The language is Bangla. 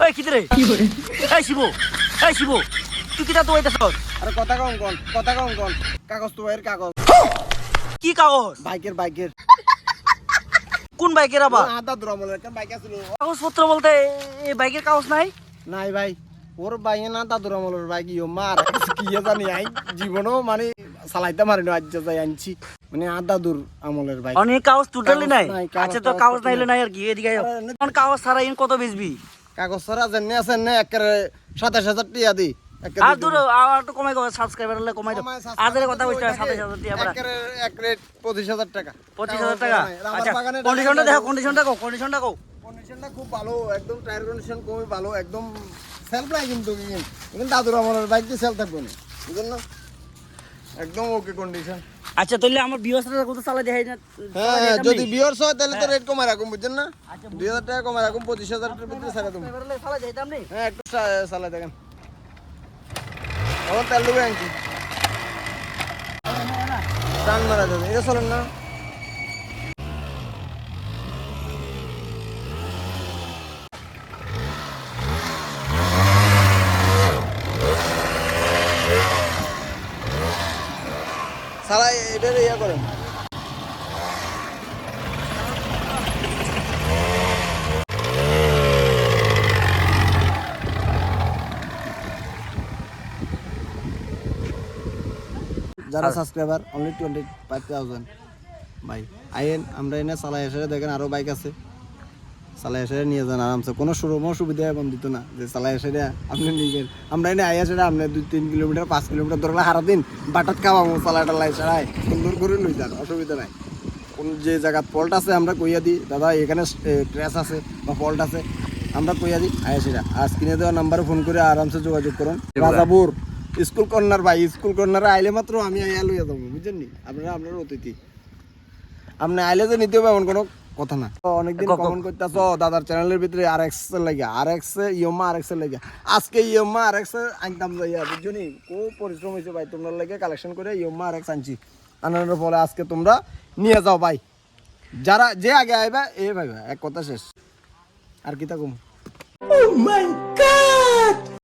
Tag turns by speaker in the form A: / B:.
A: ওই কিতে রে এই শিবু। এই শিবু তুই কিটা তো হইতেছ
B: আরে কথা কম কোন কথা কম কোন। কাগজ তো এর কাগজ।
A: কি কাগজ?
B: বাইকের বাইকের।
A: কোন বাইকের আবার?
B: আদা দ্রমলের একটা বাইক আছিল।
A: কাগজপত্র বলতে এই বাইকের কাগজ নাই?
B: নাই ভাই। ওর বাইকে না দাদুর আমলের বাইক ইয়ে মার। কি জানি আই জীবনও মানে চালাইতে মারি না আজ যাই আনছি। মানে আ দাদুর আমলের বাইক।
A: অনেক কাগজ টোটালি নাই? আচ্ছা তো কাগজ নাইলে নাই। আর কি? এদিকে।
B: আরে,
A: কাগজ ছাড়া কত বেচবি?
B: কাগজ ছাড়া জেনে আছে নে একেবারে সাতাশ হাজার টিয়া দি। একেবারে
A: আর দূর আর একটু কমাই সাবস্ক্রাইবার হলে কমাই দাও। আজের কথা
B: এক রেট টাকা।
A: পঁচিশ হাজার টাকা?
B: আমার
A: আচ্ছা কন্ডিশনটা দেখো কন্ডিশনটা কো কন্ডিশনটা কো
B: কন্ডিশনটা খুব ভালো একদম টায়ার কন্ডিশন খুবই ভালো একদম সেলফ কিন্তু কিন্তু দাদুর আমলের বাইক দিয়ে সেল থাকবে না। বুঝলেন না? একদম ওকে কন্ডিশন
A: আচ্ছা তাহলে আমার বিয়সটা কত চালা দেখাই না?
B: হ্যাঁ হ্যাঁ, যদি বিয়ার হয় তাহলে তো রেট কমায় রাখুন বুঝছেন না?
A: আচ্ছা,
B: দুই হাজার টাকা কমায় রাখুন পঁচিশ হাজার টাকার ভিতরে ছেড়ে দেবো।
A: চালাই দেখাইতাম নি?
B: হ্যাঁ একটু চা- দেখেন। আমার তেল দেবে আনছি টান মারা যাবে এটা চলেন না। সালাই এটা ইয়া করেন যারা subscriber only twenty five thousand ভাই আইন আমরা এনে চালাই এসে দেখেন আরও বাইক আছে। চালাই এসে নিয়ে যান আরামসে। কোনো শোরুমও সুবিধা এবং দিত না যে চালাই এসে আপনি নিবেন আমরা এনে আই এসে আপনি দুই তিন কিলোমিটার পাঁচ কিলোমিটার ধরলে সারা দিন বাটাত খাওয়াবো চালাই টালাই ছাড়াই সুন্দর করে লই যান অসুবিধা নাই। কোন যে জায়গাত ফল্ট আছে আমরা কইয়া দিই দাদা এখানে ট্রেস আছে বা ফল্ট আছে আমরা কইয়া দিই আয়াসিরা আর স্ক্রিনে দেওয়া নাম্বারে ফোন করে আরামসে যোগাযোগ করুন। রাজাপুর স্কুল কর্নার ভাই স্কুল কর্নারে আইলে মাত্র আমি আইয়া লইয়া যাব বুঝছেন নি? আপনারা আপনার অতিথি। আপনি আইলে যে নিতে হবে এমন কোনো কথা না। অনেকদিন কমেন্ট করতেছ দাদার চ্যানেলের ভিতরে আর এক্সের লাগে আর এক্স ইয়মা আর এক্সের লাগে। আজকে ইয়মা আর এক্স আনতাম যাইয়া বুঝছনি খুব পরিশ্রম হয়েছে ভাই তোমরা লাগে কালেকশন করে ইয়মা আর এক্স আনছি। আনানোর ফলে আজকে তোমরা নিয়ে যাও ভাই। যারা যে আগে আইবা এ ভাই এক কথা শেষ। আর কি তা কম?